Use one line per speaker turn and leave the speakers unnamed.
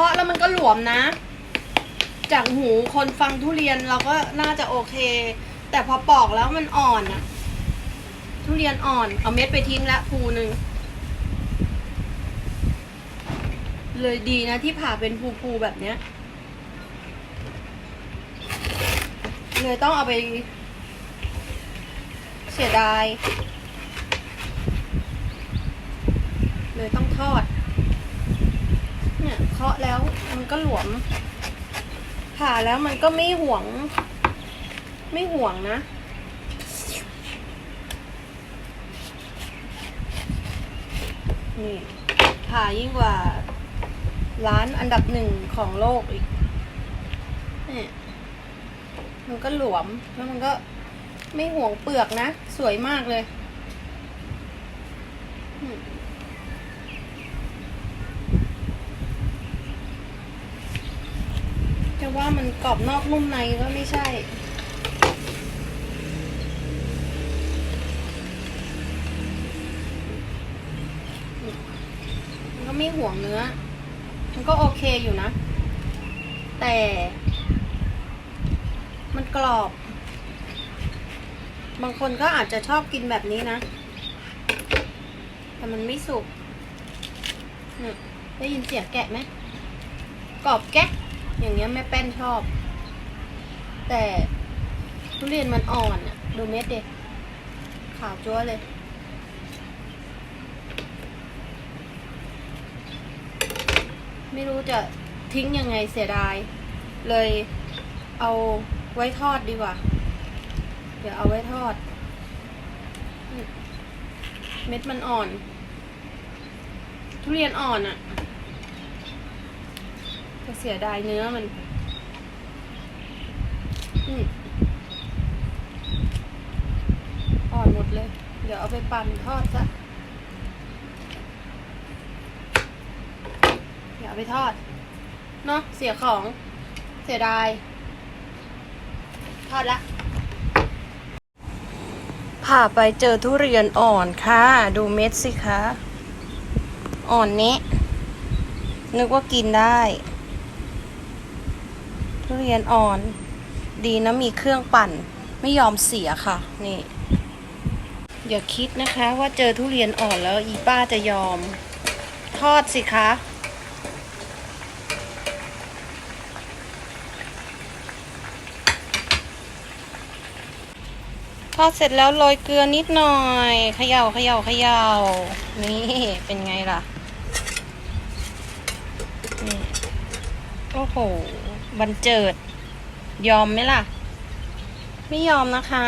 เคาะแล้วมันก็หลวมนะ จากหูคนฟังทุเรียนเราก็น่าจะโอเค แต่พอปอกแล้วมันอ่อนอะทุเรียนอ่อน เอาเม็ดไปทิ้งละภูหนึ่งเลยดีนะที่ผ่าเป็นภูๆแบบเนี้ย เลยต้องเอาไป เสียดาย เลยต้องทอด เคาะแล้วมันก็หลวม ผ่าแล้วมันก็ไม่ห่วง ไม่ห่วงนะ นี่ผ่ายิ่งกว่า ร้านอันดับหนึ่งของโลกอีกเนี่ยมันก็หลวมแล้วมันก็ไม่ห่วงเปลือกนะ สวยมากเลยอืมจะ ว่ามันกรอบนอกนุ่มในก็ไม่ใช่ มันก็ไม่ห่วงเนื้อ มันก็โอเคอยู่นะ แต่ มันกรอบ บางคนก็อาจจะชอบกินแบบนี้นะ แต่มันไม่สุกได้ยินเสียงแกะไหมกรอบแก๊ก อย่างเงี้ยแม่แป้นชอบ แต่ทุเรียนมันอ่อนอะดูเม็ดเด็ขาวจั๊วเลย ไม่รู้จะทิ้งยังไงเสียดาย เลยเอาไว้ทอดดีกว่า เดี๋ยวเอาไว้ทอด เม็ดมันอ่อน ทุเรียนอ่อนอะ่ะ เสียดายเนื้อมันอ่อนหมดเลย เดี๋ยวเอาไปปั่นทอดซะเดี๋ยวเอาไปทอด เนาะเสียของเสียดาย ทอดละผ่าไปเจอทุเรียนอ่อนค่ะ ดูเม็ดสิคะ อ่อนนี้ นึกว่ากินได้ ทุเรียนอ่อน ดีนะมีเครื่องปั่น ไม่ยอมเสียค่ะ นี่อย่าคิดนะคะว่าเจอทุเรียนอ่อนแล้วอีป้าจะยอม ทอดสิคะ ทอดเสร็จแล้วโรยเกลือนิดหน่อยเขย่าเขย่าเขย่านี่เป็นไงล่ะนี่โอ้โห บันเจิด ยอมไหมล่ะ ไม่ยอมนะคะ